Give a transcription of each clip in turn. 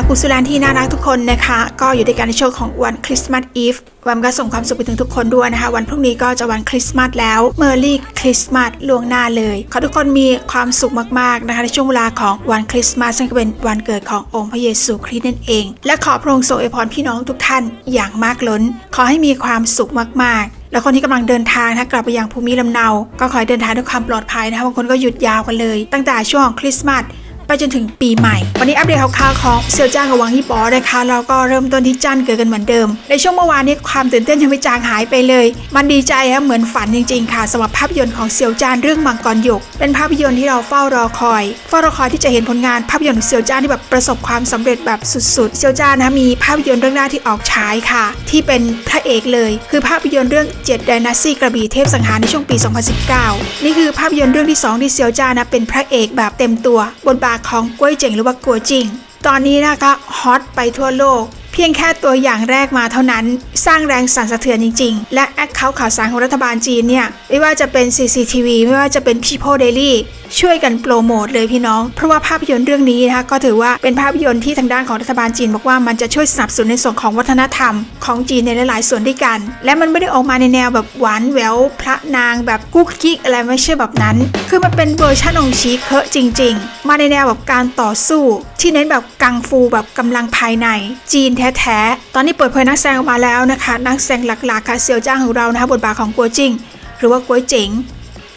ชากุสุแลนที่น่ารักทุกคนนะคะ ก็อยู่ด้วยกันในช่วงของวันคริสต์มาสอีฟวันก็ส่งความสุขไปถึงทุกคนด้วยนะคะ วันพรุ่งนี้ก็จะวันคริสต์มาสแล้วเมอร์รี่คริสต์มาสล่วงหน้าเลยขอทุกคนมีความสุขมากๆนะคะ ในช่วงเวลาของวันคริสต์มาสซึ่งเป็นวันเกิดขององค์พระเยซูคริสต์นั่นเอง และขอพระองค์ทรงอวยพรพี่น้องทุกท่านอย่างมากล้น ขอให้มีความสุขมากๆแล้วคนที่กำลังเดินทางนะกลับไปยังภูมิลำเนา ก็ขอให้เดินทางด้วยความปลอดภัยนะคะบางคนก็หยุดยาวกันเลย ตั้งแต่ช่วงของคริสต์มาส ไปจนถึงปีใหม่ วันนี้อัปเดตข่าวๆของเซียวจ้างกับวังฮีปอนะคะแล้วก็เริ่มต้นที่จันเกิดกันเหมือนเดิม ในช่วงเมื่อวานนี้ความตื่นเต้นยังไม่จางหายไปเลย มันดีใจฮะเหมือนฝันจริงๆ ค่ะสำหรับภาพยนตร์ของเซียวจ้านเรื่องมังกรหยก เป็นภาพยนตร์ที่เราเฝ้ารอคอยเฝ้ารอคอยที่จะเห็นผลงานภาพยนตร์ของเซียวจ้านที่แบบประสบความสำเร็จแบบสุดๆ เซียวจ้านนะมีภาพยนตร์เรื่องแรกที่ออกฉายค่ะ ที่เป็นพระเอกเลย คือภาพยนตร์เรื่องเจ็ดไดนาซี่กระบี่เทพสังหารในช่วงปี 2019 นี่คือภาพยนตร์เรื่องที่สองที่เซียวจ้านนะเป็นพระเอกแบบเต็มตัวบทบาทของกล้วยเจ๋งหรือว่ากัวจิง ตอนนี้นะคะฮอตไปทั่วโลก พียงแค่ตัวอย่างแรกมาเท่านั้น สร้างแรงสั่นสะเทือนจริง ๆ และแอคเคาท์ข่าวสารของรัฐบาลจีนเนี่ย ไม่ว่าจะเป็น CCTV ไม่ว่าจะเป็น People Daily ช่วยกันโปรโมทเลยพี่น้อง เพราะว่าภาพยนตร์เรื่องนี้นะคะก็ถือว่าเป็นภาพยนตร์ที่ทางด้านของรัฐบาลจีน บอกว่ามันจะช่วยสนับสนุนในส่วนของวัฒนธรรมของจีนในหลาย ๆ ส่วนด้วยกัน และมันไม่ได้ออกมาในแนวแบบหวานแหววพระนางแบบกุ๊กกิ๊กอะไรไม่ใช่แบบนั้น คือมันเป็นเวอร์ชันองค์ชีเคอะจริง ๆ มาในแนวแบบการต่อสู้ ที่เน้นแบบกังฟูแบบกำลังภายในจีนแท้ๆ ตอนนี้เปิดเผยนักแสดงออกมาแล้วนะคะ นักแสดงหลักๆค่ะเซียวจ้างของเรานะคะบทบาทของกัวจิงหรือว่ากัวเจ๋ง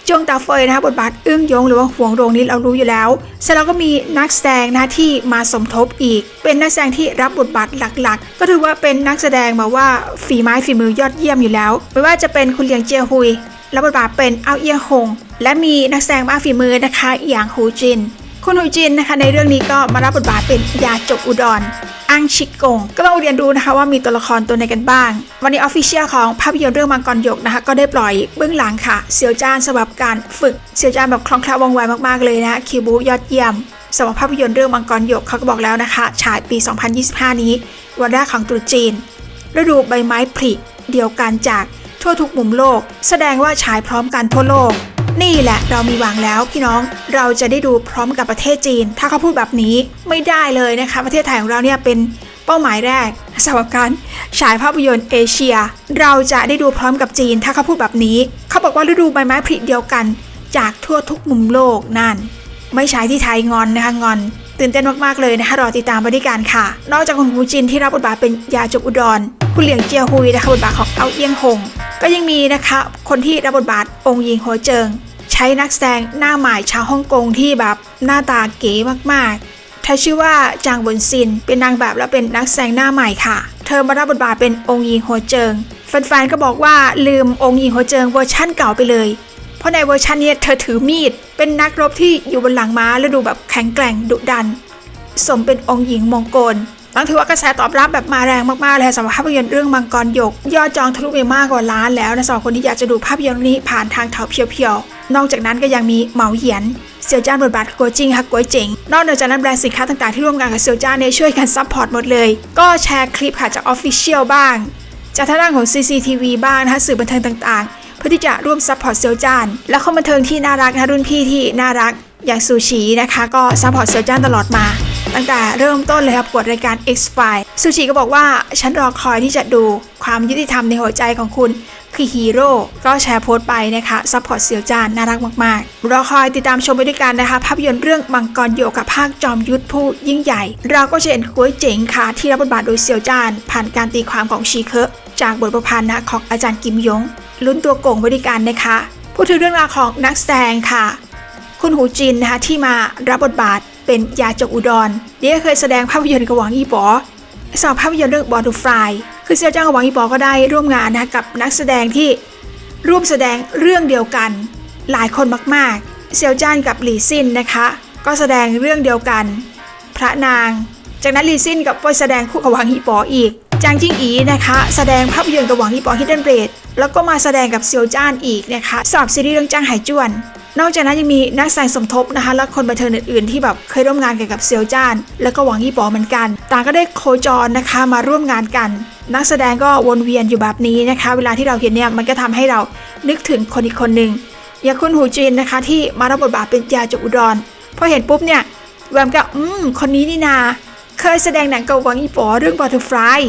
จงตาเฟยนะคะบทบาทอึ้งยงหรือว่าห่วงโรงนี้เรารู้อยู่แล้วเสร็จแล้วก็มีนักแสดงนะที่มาสมทบอีก เป็นนักแสดงที่รับบทบาทหลักๆ ก็ถือว่าเป็นนักแสดงมาว่าฝีไม้ฝีมือยอดเยี่ยมอยู่แล้ว ไม่ว่าจะเป็นคุณเลียงเจียฮุยรับบทบาทเป็นเอาเอียฮงและมีนักแสดงมากฝีมือนะคะอย่างฮูจิน คุณฮูจินนะคะในเรื่องนี้ก็มารับบทบาทเป็นยาจกอุดร อังชิกกง ก็ต้องเรียนรู้นะคะว่ามีตัวละครตัวไหนกันบ้าง วันนี้ออฟฟิเชียลของภาพยนตร์เรื่องมังกรหยกนะคะก็ได้ปล่อยเบื้องหลังค่ะเซียวจ้านสำหรับการฝึกเซียวจ้านแบบคล่องแคล่วว่องไวมากๆเลยนะคะคิวบูยอดเยี่ยมสำหรับภาพยนตร์เรื่องมังกรหยกเขาก็บอกแล้วนะคะฉายปี 2025 นี้ วันแรกของตรุษจีนฤดูใบไม้ผลิเดียวกันจากทั่วทุกมุมโลก แสดงว่าฉายพร้อมกันทั่วโลก นี่แหละเรามีหวังแล้วพี่น้องเราจะได้ดูพร้อมกับประเทศจีน ถ้าเขาพูดแบบนี้ไม่ได้เลยนะคะ ประเทศไทยของเราเนี่ยเป็นเป้าหมายแรกสำหรับการฉายภาพยนตร์เอเชีย เราจะได้ดูพร้อมกับจีน ถ้าเขาพูดแบบนี้ เขาบอกว่าฤดูใบไม้ผลิเดียวกัน จากทั่วทุกมุมโลกนั่น ไม่ใช้ที่ไทยงอนนะคะงอน ตื่นเต้นมากๆเลยนะคะรอติดตามไปด้วยกันค่ะ นอกจากคุณฮูจินที่รับบทบาทเป็นยาจกอุดรคุณเหลียงเจียฮุยนะคะบทบาทของเอาเอี้ยงหง ก็ยังมีนะคะคนที่รับบทบาทองค์หญิงโฮเจิง ใช้นักแสดงหน้าใหม่ชาวฮ่องกงที่แบบหน้าตาเก๋มากๆเธอชื่อว่าจางบนซิน เป็นนางแบบและเป็นนักแสดงหน้าใหม่ค่ะ เธอมารับบทบาทเป็นองค์หญิงโฮเจิงแฟนๆก็บอกว่าลืมองค์หญิงโฮเจิงเวอร์ชั่นเก่าไปเลย เพราะในเวอร์ชันนี้เธอถือมีด เป็นนักรบที่อยู่บนหลังม้าและดูแบบแข็งแกร่งดุดัน สมเป็นองค์หญิงมองโกล ต้องถือว่ากระแสตอบรับแบบมาแรงมากๆเลยสำหรับภาพยนตร์เรื่องมังกรหยก ยอดจองทะลุไปมากกว่าล้านแล้วนะสำหรับคนที่อยากจะดูภาพยนตร์นี้ผ่านทางเถาเพียวๆ นอกจากนั้นก็ยังมีเหมาเหยียนเซียวจ้านบทบาทกัวจิงฮักกัวเจ๋งนอกจากนั้นแบรนด์สินค้าต่างๆที่ร่วมงานกับเซียวจ้านเนี่ยช่วยกันซัพพอร์ตหมดเลย ก็แชร์คลิปค่ะจากออฟฟิเชียลบ้าง จากทางด้านของ CCTV บ้างนะคะสื่อบันเทิงต่างๆ เพื่อที่จะร่วมซัพพอร์ตเซียวจ้านและคนบันเทิงที่น่ารักนะรุ่นพี่ที่น่ารักอย่างซูชินะคะก็ซัพพอร์ตเซียวจ้านตลอดมา ตั้งแต่เริ่มต้นเลยครับกดรายการ X File ซูชิก็บอกว่าฉันรอคอยที่จะดูความยุติธรรมในหัวใจของคุณคือฮีโร่ก็แชร์โพสต์ไปนะคะซัพพอร์ตเซียวจานน่ารักมากๆรอคอยติดตามชมไปด้วยกันนะคะ ภาพยนตร์เรื่องมังกรโยกับภาคจอมยุทธผู้ยิ่งใหญ่ เราก็จะเห็นกุ้ยเจ๋งค่ะ ที่รับบทบาทโดยเซียวจาน ผ่านการตีความของชีเคอะจากบทประพันธ์นะของอาจารย์กิมยง ลุ้นตัวโก่งไปด้วยกันนะคะ พูดถึงเรื่องราวของนักแสดงค่ะ คุณหูจินนะคะที่มารับบทบาท เป็นยาจกอุดรเดียเคยแสดงภาพยนตร์กับหวังอีป๋อสำหรับภาพยนตร์เรื่องบอดูฟรายคือเซียวจ้างกับหวังอีป๋อก็ได้ร่วมงานนะกับนักแสดงที่ร่วมแสดงเรื่องเดียวกัน หลายคนมากๆ เซียวจ้านกับหลี่ซินนะคะ ก็แสดงเรื่องเดียวกัน พระนาง จากนั้นหลี่ซินกับไปแสดงคู่กับหวังฮีป๋ออีกจางจิ้งอีนะคะ แสดงภาพยนตร์กับหวังฮีป๋อฮิดเดนเบรดแล้วก็มาแสดงกับเซียวจ้านอีกนะคะสำหรับซีรีส์เรื่องจ้างไหจวน นอกจากนั้นยังมีนักแสดงสมทบนะคะและคนบันเทิงอื่นๆที่แบบเคยร่วมงานกันกับเซียวจ้าน แล้วก็หวังยี่ปอเหมือนกัน ต่างก็ได้โคจรนะคะมาร่วมงานกัน นักแสดงก็วนเวียนอยู่แบบนี้นะคะ เวลาที่เราเห็นเนี่ยมันก็ทำให้เรานึกถึงคนอีกคนหนึ่งอย่างคุณหูจินนะคะ ที่มารับบทบาทเป็นยาจกอุดรพอเห็นปุ๊บเนี่ยแวมก็อืมคนนี้นี่นา เคยแสดงหนังกับหวังอีป๋อเรื่อง Butterfly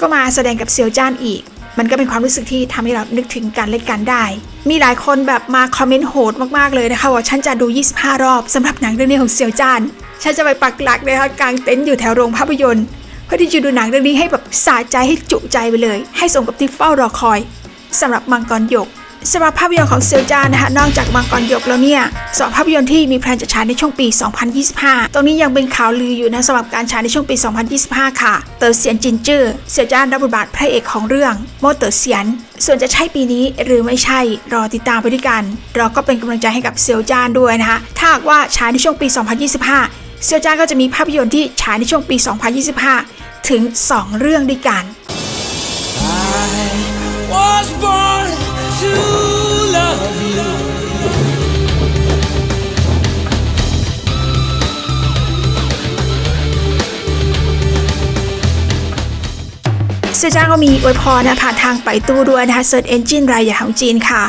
ก็มาแสดงกับเซียวจ้านอีก มันก็เป็นความรู้สึกที่ทำให้เรานึกถึงการเล่นกันได้ มีหลายคนแบบมาคอมเมนต์โหดมากๆเลยนะคะว่าฉันจะดู 25 รอบสำหรับหนังเรื่องนี้ของเซียวจานฉันจะไปปักหลักนะคะกลางเต็นท์อยู่แถวโรงภาพยนตร์เพื่อที่จะดูหนังเรื่องนี้ให้แบบสะใจให้จุใจไปเลย ให้สมกับที่เฝ้ารอคอยสำหรับมังกรหยก สำหรับภาพยนตร์ของเซียวจานนะคะนอกจากมังกรหยกแล้วเนี่ยสองภาพยนตร์ที่มีแพลนจะฉายในช่วงปี 2025 ตรงนี้ยังเป็นข่าวลืออยู่นะสำหรับการฉายในช่วงปี 2025 ค่ะ เต๋อเซียนจินจื้อเซียวจานรับบทบาทพระเอกของเรื่องโมเต๋อเซียน ส่วนจะใช่ปีนี้หรือไม่ใช่รอติดตามไปด้วยกัน เราก็เป็นกำลังใจให้กับเซียวจานด้วยนะคะถ้าหากว่าฉายในช่วงปี 2025 เซียวจานก็จะมีภาพยนตร์ที่ฉายในช่วงปี 2025 ถึง 2 เรื่องด้วยกัน was born. เซจ้างก็มีอวยพรนะผ่านทางไปตู้ด้วยนะคะ Search Engine รายใหญ่ของจีนค่ะ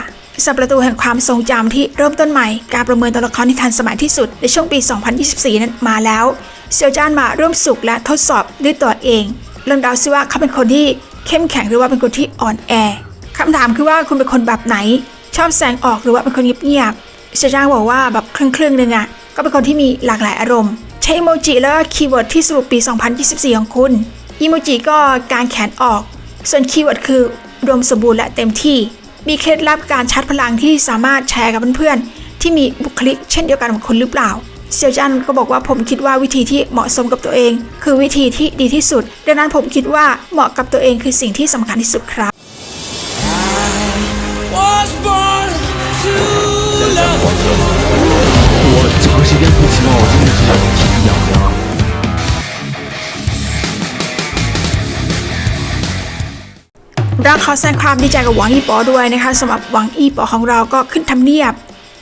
สับประตูแห่งความทรงจำที่เริ่มต้นใหม่ การประเมินตัวละครที่ทันสมัยที่สุด ในช่วงปี 2024 นั้นมาแล้วเซียวจ้านมาร่วมสุขและทดสอบด้วยตัวเอง เรื่องดาวซิว่าเขาเป็นคนที่เข้มแข็งหรือว่าเป็นคนที่อ่อนแอ คำถามคือว่าคุณเป็นคนแบบไหน ชอบแสงออกหรือว่าเป็นคนเงียบๆเซจ้างบอกว่าแบบครึ่งครึ่งๆหนึงอะก็เป็นคนที่มีหลากหลายอารมณ์ ใช้อีโมจิแล้วก็คีย์เวิร์ดที่สรุปปี 2024 ของคุณอีโมจิก็การแขนออก ส่วนคีย์เวิร์ดคือรวมสมบูรณ์และเต็มที่ มีเคล็ดลับการชาร์จพลังที่สามารถแชร์กับเพื่อนๆที่มีบุคลิกเช่นเดียวกันกับคุณหรือเปล่าเซียวจันก็บอกว่าผมคิดว่าวิธีที่เหมาะสมกับตัวเอง คือวิธีที่ดีที่สุด ดังนั้นผมคิดว่าเหมาะกับตัวเองคือสิ่งที่สำคัญที่สุดครับ Was born to love you. 我长时间不骑猫，我真的是体力痒痒。 เราขอแสดงความดีใจกับหวังอีปอด้วยนะคะสำหรับหวังอีปอของเราก็ขึ้นทำเนียบ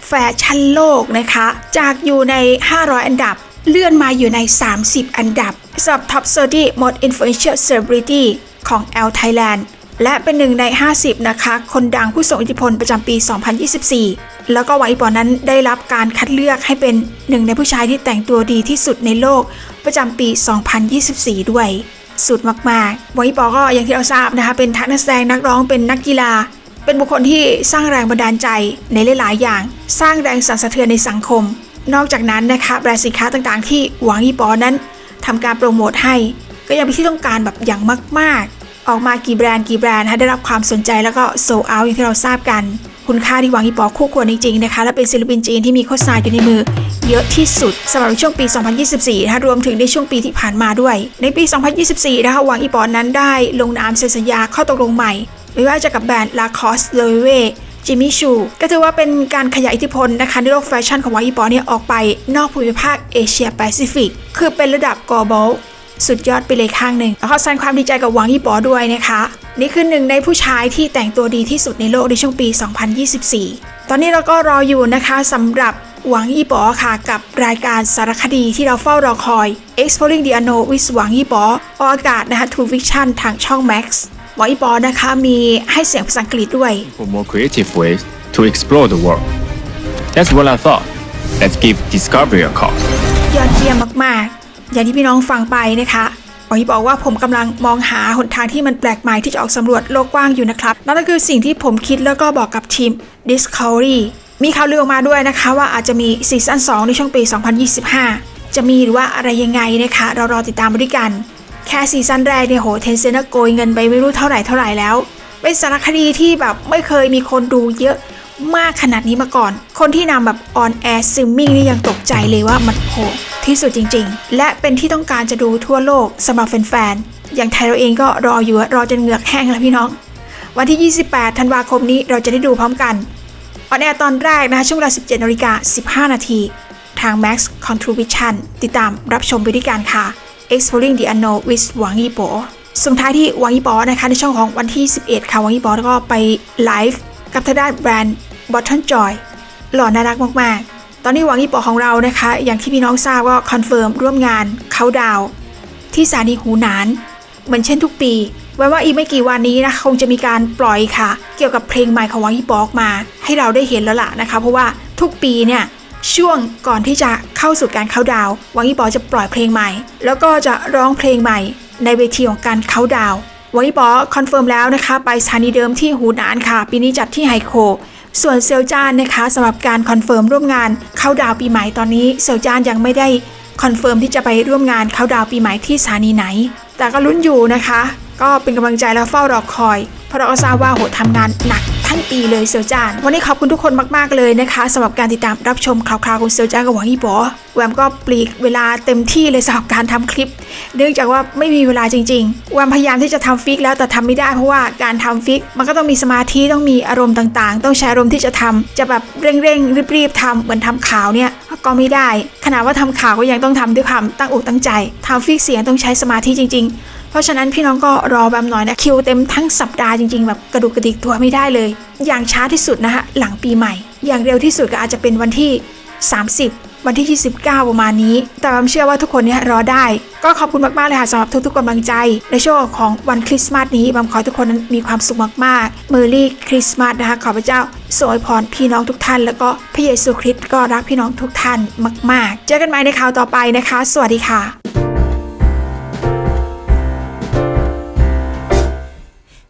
แฟชั่นโลกนะคะ จากอยู่ใน 500 อันดับ เลื่อนมาอยู่ใน 30 อันดับสำหรับ Top 30 Most Influential Celebrity ของ L Thailand และเป็นหนึ่งใน 50 นะคะ คนดังผู้ทรงอิทธิพลประจำปี 2024 แล้วก็หวังอีปอนั้นได้รับการคัดเลือกให้เป็นหนึ่งในผู้ชายที่แต่งตัวดีที่สุดในโลกประจำปี 2024 ด้วย สุดมากๆหวังอีปอก็อย่างที่เราทราบนะคะ เป็นทั้งนักแสดงนักร้องเป็นนักกีฬา เป็นบุคคลที่สร้างแรงบันดาลใจในหลายๆ อย่าง สร้างแรงสั่นสะเทือนในสังคม นอกจากนั้นนะคะแบรนด์สินค้าต่างๆ ที่หวังอีปอนั้นทำการโปรโมทให้ ก็ยังเป็นที่ต้องการแบบอย่างมาก ๆ ออกมากี่แบรนด์กี่แบรนด์นะคะได้รับความสนใจแล้วก็โซเอาอย่างที่เราทราบกัน คุณค่าที่หวังอีปอคู่ควรจริงๆนะคะและเป็นศิลปินจีนที่มีโฆษณาอยู่ในมือ เยอะที่สุดสำหรับช่วงปี 2024นะคะรวมถึงในช่วงปีที่ผ่านมาด้วย ในปี 2024 นะคะหวังอีปอนั้นได้ลงนามเซ็นสัญญาข้อตกลงใหม่ ไม่ว่าจะกับแบรนด์ Lacoste l o e w e จิมมี่ชูก็ถือว่าเป็นการขยายอิทธิพลนะคะในโลกแฟชั่นของหวังอีปอเนี่ยออกไปนอกภูมิภาคเอเชียแปซิฟิก คือเป็นระดับ global สุดยอดไปเลยข้างหนึ่งแล้วขอแสดงความดีใจกับหวังยี่ปอด้วยนะคะ นี่คือหนึ่งในผู้ชายที่แต่งตัวดีที่สุดในโลกในช่วงปี 2024 ตอนนี้เราก็รออยู่นะคะสำหรับหวังยี่ปอค่ะ กับรายการสารคดีที่เราเฝ้ารอคอย Exploring the Unknown with หวังยี่ปอออกอากาศนะคะ True Vision ทางช่อง Max หวังยี่ปอนะคะมีให้เสียงภาษาอังกฤษด้วย For more creative ways to explore the world. That's what I thought. Let's give Discovery a call. ยอดเยี่ยมมากๆ อย่างที่พี่น้องฟังไปนะคะหอยบอกว่าผมกำลังมองหาหนทางที่มันแปลกใหม่ที่จะออกสำรวจโลกกว้างอยู่นะครับ นั่นก็คือสิ่งที่ผมคิดแล้วก็บอกกับทีม Discovery มีข่าวลือออกมาด้วยนะคะว่าอาจจะมีซีซั่น2 ในช่วงปี 2025 จะมีหรือว่าอะไรยังไงนะคะ เรารอติดตามด้วยกัน แค่ซีซั่นแรกเนี่ยโหเทนเซนโกยเงินไปไม่รู้เท่าไหร่เท่าไหร่แล้ว เป็นสารคดีที่แบบไม่เคยมีคนดูเยอะมากขนาดนี้มาก่อน คนที่นำแบบออนแอร์ซิมมิ่งนี่ยังตกใจเลยว่ามันโห ที่สุดจริง ๆ และเป็นที่ต้องการจะดูทั่วโลกสำหรับแฟนๆ อย่างไทยเราเองก็รออยู่อะรอจนเหงือกแห้งแล้วพี่น้อง วันที่ 28 ธันวาคมนี้เราจะได้ดูพร้อมกัน ออนแอร์ตอนแรกนะคะช่วงเวลา 17นาฬิกา15 นาทีทาง Max Contribution ติดตามรับชมไปด้วยกันค่ะ Exploring the Unknown with หวังยี่โปส่งท้ายที่หวังยี่ปอนะคะ ในช่องของวันที่ 11 ค่ะหวังยี่ปอแล้วก็ไปไลฟ์กับทางด้านแบรนด์ Bottom Joy หล่อน่ารักมาก ๆ ตอนนี้หวังยี่ปอของเรานะคะ อย่างที่พี่น้องทราบก็คอนเฟิร์มร่วมงานเขาดาวที่สถานีหูหนาน เหมือนเช่นทุกปีไว้ว่าอีกไม่กี่วันนี้นะคงจะมีการปล่อยค่ะ เกี่ยวกับเพลงใหม่ของหวังยี่ปอออกมา ให้เราได้เห็นแล้วล่ะนะคะ เพราะว่าทุกปีเนี่ยช่วงก่อนที่จะเข้าสู่การเข้าดาววังอีปอจะปล่อยเพลงใหม่ แล้วก็จะร้องเพลงใหม่ ในเวทีของการเข้าดาววังอีปอคอนเฟิร์มแล้วนะคะ ไปสถานีเดิมที่หูหนานค่ะ ปีนี้จัดที่ไฮโค ส่วนเซลจานนะคะสำหรับการคอนเฟิร์มร่วมงานเข้าดาวปีใหม่ตอนนี้เซลจานยังไม่ได้คอนเฟิร์มที่จะไปร่วมงานเข้าดาวปีใหม่ที่สถานีไหน แต่ก็ลุ้นอยู่นะคะ ก็เป็นกำลังใจและเฝ้ารอคอย เพราะเราก็ทราบว่าโหทำงานหนัก ทั้งปีเลยเซลจาน วันนี้ขอบคุณทุกคนมากๆเลยนะคะสำหรับการติดตามรับชมข่าวๆของเซลจานกับหวังอีบอแวมก็ปลีกเวลาเต็มที่เลยสำหรับการทำคลิป เนื่องจากว่าไม่มีเวลาจริงๆแวมพยายามที่จะทำฟิกแล้วแต่ทำไม่ได้เพราะว่าการทำฟิก มันก็ต้องมีสมาธิต้องมีอารมณ์ต่างๆ ต้องใช้อารมณ์ที่จะทำจะแบบเร่งๆรีบๆทำเหมือนทำข่าวเนี่ยก็ไม่ได้ขนาดว่าทำข่าวก็ยังต้องทำด้วยความตั้งอกตั้งใจทำฟิกเสียงต้องใช้สมาธิจริง ๆ เพราะฉะนั้นพี่น้องก็รอแบมหน่อยนะคิวเต็มทั้งสัปดาห์จริงๆ แบบกระดุกกระดิกตัวไม่ได้เลย อย่างช้าที่สุดนะฮะหลังปีใหม่ อย่างเร็วที่สุดก็อาจจะเป็นวันที่ 30 วันที่ 29 ประมาณนี้ แต่แบมเชื่อว่าทุกคนเนี่ยรอได้ ก็ขอบคุณมากๆเลยค่ะสำหรับทุกๆกำลังใจ ในช่วงของวันคริสต์มาสนี้แบมขอทุกคนนั้นมีความสุขมากๆเมอร์รี่คริสต์มาสนะคะขอพระเจ้าสวยพรพี่น้องทุกท่าน แล้วก็พระเยซูคริสต์ก็รักพี่น้องทุกท่านมาก ๆ เจอกันใหม่ในข่าวต่อไปนะคะ สวัสดีค่ะ